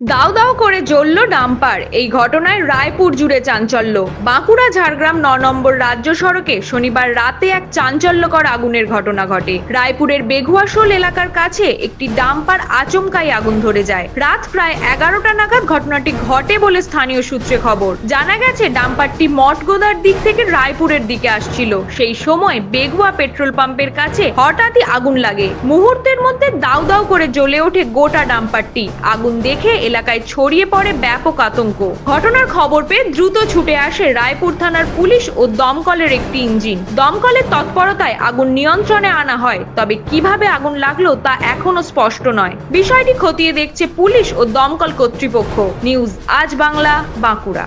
দাও দাও করে জ্বলল ডাম্পার। এই ঘটনায় রায়পুর জুড়ে চাঞ্চল্য। বাঁকুড়া, ঝাড়গ্রাম ন নম্বর রাজ্য সড়কে শনিবার রাতে এক চাঞ্চল্যকর আগুনের ঘটনা ঘটে। রায়পুরের বেগুয়াশোল এলাকার কাছে একটি ডাম্পার আচমকাই আগুন ধরে যায়। রাত প্রায় এগারোটা নাগাদ ঘটনাটি ঘটে বলে স্থানীয় সূত্রে খবর। জানা গেছে, ডাম্পারটি মঠগোদার দিক থেকে রায়পুরের দিকে আসছিল। সেই সময় বেগুয়া পেট্রোল পাম্পের কাছে হঠাৎই আগুন লাগে। মুহূর্তের মধ্যে দাউ দাউ করে জ্বলে ওঠে গোটা ডাম্পারটি। আগুন দেখে এলাকায় ছড়িয়ে পড়ে ব্যাপক আতঙ্ক। ঘটনার খবর পেয়ে দ্রুত ছুটে আসে রায়পুর থানার পুলিশ ও দমকলের একটি ইঞ্জিন। দমকলের তৎপরতায় আগুন নিয়ন্ত্রণে আনা হয়, তবে কীভাবে আগুন লাগল তা এখনও স্পষ্ট নয়। বিষয়টি খতিয়ে দেখছে পুলিশ ও দমকল কর্তৃপক্ষ। নিউজ আজ বাংলা, বাঁকুড়া।